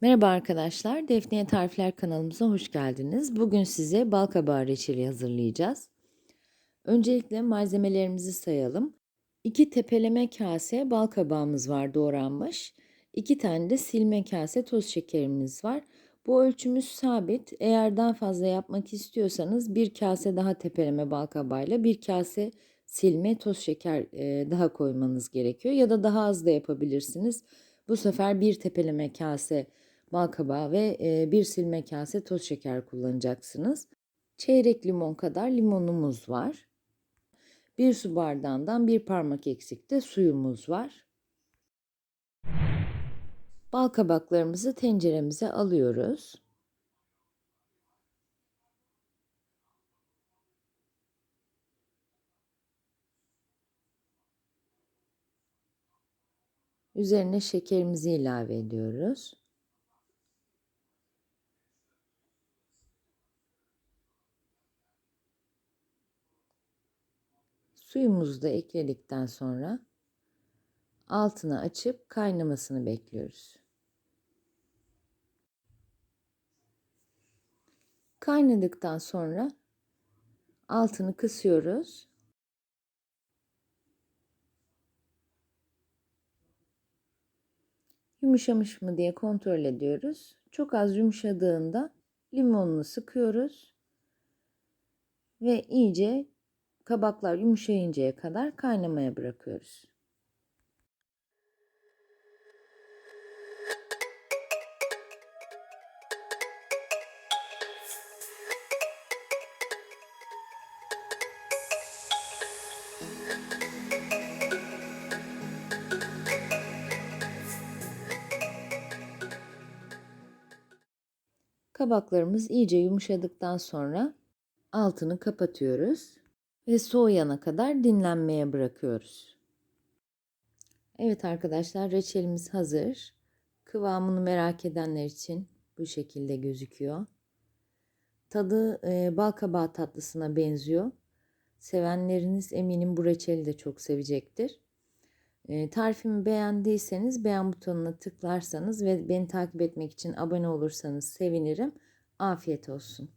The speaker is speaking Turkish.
Merhaba arkadaşlar, Defne'ye Tarifler kanalımıza hoş geldiniz. Bugün size bal kabağı reçeli hazırlayacağız. Öncelikle malzemelerimizi sayalım. 2 tepeleme kase bal kabağımız var doğranmış. 2 tane de silme kase toz şekerimiz var. Bu ölçümüz sabit. Eğer daha fazla yapmak istiyorsanız bir kase daha tepeleme bal kabağıyla bir kase silme toz şeker e, daha koymanız gerekiyor. Ya da daha az da yapabilirsiniz. Bu sefer bir tepeleme kase bal kabağı ve e, bir silme kase toz şeker kullanacaksınız. Çeyrek limon kadar limonumuz var. Bir su bardağından bir parmak eksikte suyumuz var. Bal kabaklarımızı tenceremize alıyoruz. Üzerine şekerimizi ilave ediyoruz. Suyumuzu da ekledikten sonra altını açıp kaynamasını bekliyoruz. Kaynadıktan sonra altını kısıyoruz. Yumuşamış mı diye kontrol ediyoruz. Çok az yumuşadığında limonunu sıkıyoruz ve iyice kabaklar yumuşayıncaya kadar kaynamaya bırakıyoruz. Kabaklarımız iyice yumuşadıktan sonra altını kapatıyoruz ve soğuyana kadar dinlenmeye bırakıyoruz. Evet arkadaşlar reçelimiz hazır. Kıvamını merak edenler için bu şekilde gözüküyor. Tadı e, bal kabağı tatlısına benziyor. Sevenleriniz eminim bu reçeli de çok sevecektir. Tarifimi beğendiyseniz beğen butonuna tıklarsanız ve beni takip etmek için abone olursanız sevinirim. Afiyet olsun.